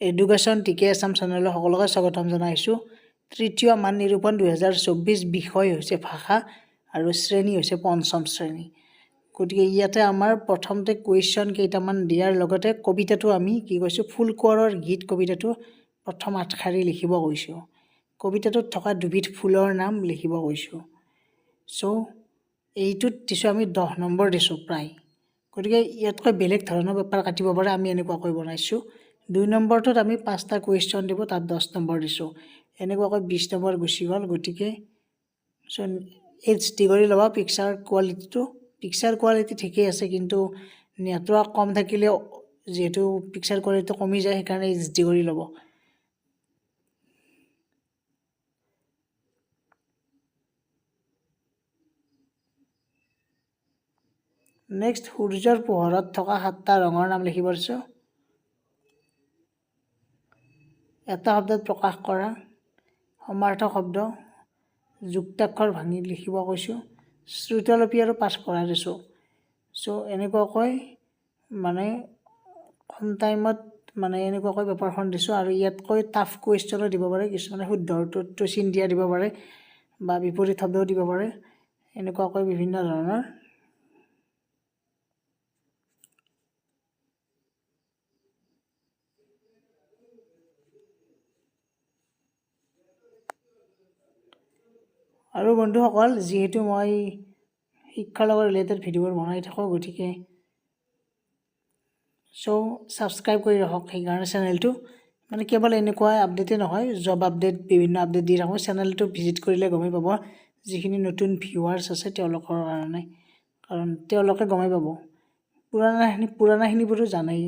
Education টিকে আছাম চেনেলৰ সকলোকে স্বাগতম জনাইছোঁ। তৃতীয় মান নিৰূপণ দুহেজাৰ চৌব্বিছ বিষয় হৈছে ভাষা আৰু শ্ৰেণী হৈছে পঞ্চম শ্ৰেণী। গতিকে ইয়াতে আমাৰ প্ৰথমতে কুৱেশ্যন কেইটামান দিয়াৰ লগতে কবিতাটো আমি কি কৈছোঁ ফুল কোঁৱৰৰ গীত কবিতাটো প্ৰথম আঠশাৰী লিখিব কৈছোঁ কবিতাটোত থকা দুবিধ ফুলৰ নাম লিখিব কৈছোঁ চ' এইটোত দিছোঁ আমি দহ নম্বৰ দিছোঁ প্ৰায়। গতিকে ইয়াতকৈ বেলেগ ধৰণৰ পেপাৰ কাটিব পাৰে আমি এনেকুৱাকৈ বনাইছোঁ দুই নম্বৰটোত আমি পাঁচটা কুৱেশ্যন দিব, তাত দহ নম্বৰ দিছোঁ। এনেকুৱাকৈ বিছ নম্বৰ গুচি গ'ল, গতিকে চ' এইচ ডি কৰি ল'বা পিক্সাৰ কোৱালিটিটো পিক্সাৰ কোৱালিটি ঠিকেই আছে, কিন্তু নেটৱৰ্ক কম থাকিলে যিহেতু পিক্সাৰ কোৱালিটিটো কমি যায়, সেইকাৰণে এইচ ডি কৰি ল'ব। নেক্সট সূৰ্যৰ পোহৰত থকা সাতটা ৰঙৰ নাম লিখিব দিছোঁ। এটা শব্দত প্ৰকাশ কৰা সমাৰ্থক শব্দ যুক্তাক্ষৰ ভাঙি লিখিব কৈছোঁ শ্ৰুতলিপি আৰু পাঠ কৰা দিছোঁ। চ' এনেকুৱাকৈ মানে কম টাইমত মানে এনেকুৱাকৈ পেপাৰখন দিছোঁ আৰু ইয়াতকৈ টাফ কুৱেশ্যনো দিব পাৰে কিছুমানে শুদ্ধ উত্তৰটো চিন দিয়া দিব পাৰে বা বিপৰীত শব্দও দিব পাৰে এনেকুৱাকৈ বিভিন্ন ধৰণৰ আৰু বন্ধুসকল যিহেতু মই শিক্ষাৰ লগত ৰিলেটেড ভিডিঅ'বোৰ বনাই থাকোঁ গতিকে চ' ছাবস্ক্ৰাইব কৰি ৰাখক সেইকাৰণে চেনেলটো মানে কেৱল এনেকুৱা আপডেটেই নহয় জব আপডেট বিভিন্ন আপডেট দি থাকোঁ। চেনেলটো ভিজিট কৰিলে গমেই পাব যিখিনি নতুন ভিউৱাৰ্ছ আছে তেওঁলোকৰ কাৰণে। কাৰণ তেওঁলোকে গমেই পাব। পুৰণাখিনি পুৰণাখিনিবোৰো জানেই।